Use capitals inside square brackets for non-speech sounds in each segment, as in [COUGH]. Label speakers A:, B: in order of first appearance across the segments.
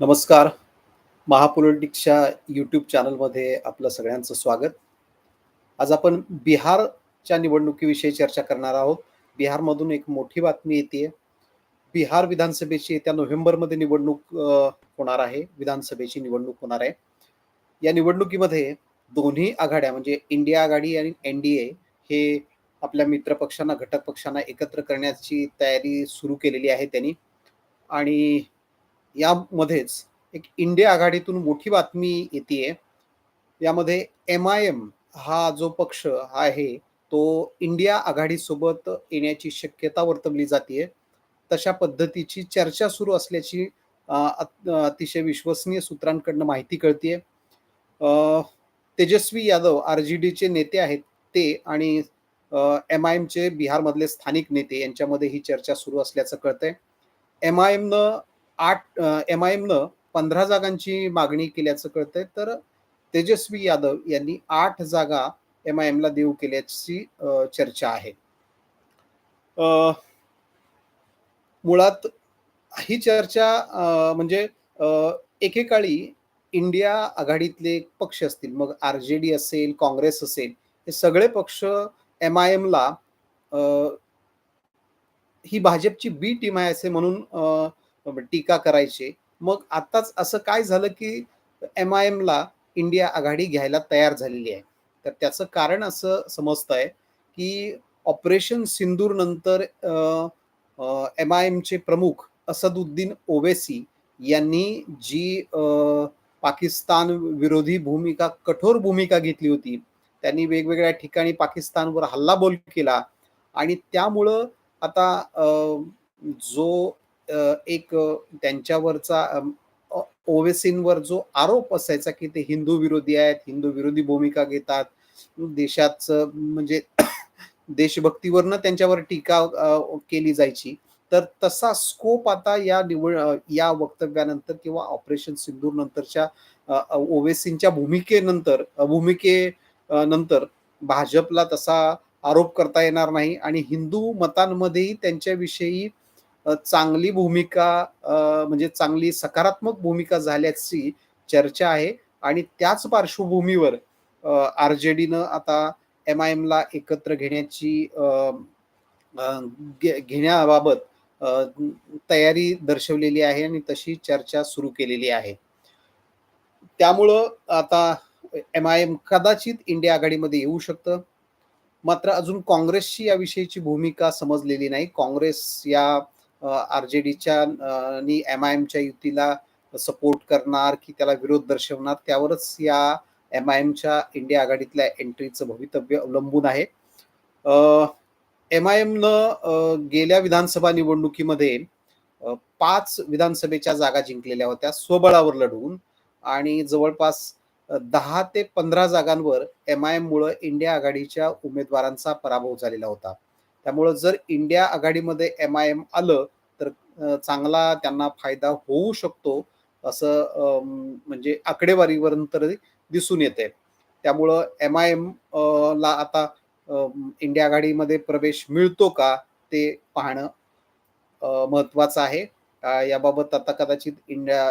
A: नमस्कार. महापॉलिटिक्सच्या यूट्यूब चॅनलमध्ये आपलं सगळ्यांचं स्वागत. आज आपण बिहारच्या निवडणुकीविषयी चर्चा करणार आहोत. बिहारमधून एक मोठी बातमी येतीये. बिहार विधानसभेची येत्या नोव्हेंबरमध्ये निवडणूक होणार आहे. विधानसभेची निवडणूक होणार आहे. या निवडणुकीमध्ये दोन्ही आघाड्या म्हणजे इंडिया आघाडी आणि एन-डी-ए हे आपल्या मित्रपक्षांना घटक पक्षांना एकत्र करण्याची तयारी सुरू केलेली आहे त्यांनी आणि यामध्येच एक इंडिया आघाडीतून मोठी बातमी येते यामध्ये एम-आय-एम हा जो पक्ष आहे, तो इंडिया आघाडीसोबत येण्याची शक्यता वर्तवली जाते तशा पद्धतीची चर्चा सुरू असल्याची अतिशय विश्वसनीय सूत्रांकडनं माहिती कळते तेजस्वी यादव आर जी डीचे नेते आहेत ते आणि एम-आय-एमचे बिहारमधले स्थानिक नेते यांच्यामध्ये ही चर्चा सुरू असल्याचं कळतंय. आठ एम-आय-एमनं 15 जागांची मागणी केल्याचं कळतंय. तर तेजस्वी यादव यांनी आठ जागा एम-आय-एमला देऊ केल्याची चर्चा आहे. मुळात ही चर्चा म्हणजे एकेकाळी इंडिया आघाडीतले पक्ष असतील, मग आर-जे-डी असेल, काँग्रेस असेल, हे सगळे पक्ष एम-आय-एमला ही भाजपची बी टीम आहे असे म्हणून म्हणजे टीका करायचे. मग आताच असं काय झालं, की एम-आय-एमला इंडिया आघाडी घ्यायला तयार झालेली आहे. तर त्याचं कारण असं समजतंय, की ऑपरेशन सिंदूर नंतर एम-आय-एमचे प्रमुख असदुद्दीन ओवेसी यांनी जी पाकिस्तान विरोधी भूमिका, कठोर भूमिका घेतली होती. त्यांनी वेगवेगळ्या ठिकाणी पाकिस्तानवर हल्लाबोल केला आणि त्यामुळं आता जो एक त्यांच्यावरचा ओवेसींवर जो आरोप असायचा, की ते हिंदू विरोधी आहेत, हिंदू विरोधी भूमिका घेतात. देशाचं म्हणजे [COUGHS] देशभक्तीवरनं त्यांच्यावर टीका केली जायची. तर तसा स्कोप आता या निवड या वक्तव्यानंतर किंवा ऑपरेशन सिंदूर नंतरच्या ओवेसींच्या भूमिकेनंतर भूमिके नंतर भाजपला तसा आरोप करता येणार नाही आणि हिंदू मतांमध्येही त्यांच्याविषयी चांगली भूमिका म्हणजे चांगली सकारात्मक भूमिका झाल्याची चर्चा आहे आणि त्याच पार्श्वभूमीवर आर-जे-डीनं आता एम-आय-एमला एकत्र घेण्याची घे घेण्याबाबत तयारी दर्शवलेली आहे आणि तशी चर्चा सुरू केलेली आहे. त्यामुळं आता एम-आय-एम कदाचित इंडिया आघाडीमध्ये येऊ शकतं. मात्र अजून काँग्रेसची याविषयीची भूमिका समजलेली नाही. काँग्रेस या आर-जे-डीच्या आणि एम-आय-एमच्या युतीला सपोर्ट करणार की त्याला विरोध दर्शवणार त्यावरच या एम-आय-एमच्या इंडिया आघाडीतल्या एंट्रीचं भवितव्य अवलंबून आहे. एम-आय-एमनं गेल्या विधानसभा निवडणुकीमध्ये पाच विधानसभेच्या जागा जिंकलेल्या होत्या स्वबळावर लढवून आणि जवळपास दहा ते 15 जागांवर एम-आय-एममुळं इंडिया आघाडीच्या उमेदवारांचा पराभव झालेला होता. त्यामुळं जर इंडिया आघाडीमध्ये एम-आय-एम आलं, तर चांगला त्यांना फायदा होऊ शकतो, असं म्हणजे आकडेवारीवरून तर दिसून येतंय. त्यामुळं एम-आय-एम ला आता इंडिया आघाडीमध्ये प्रवेश मिळतो का? ते पाहणं महत्वाचं महत्त्वाचं आहे. याबाबत आता कदाचित इंडिया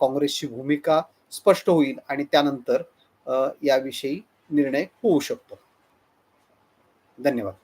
A: काँग्रेसची भूमिका स्पष्ट होईल आणि त्यानंतर याविषयी निर्णय होऊ शकतो. धन्यवाद.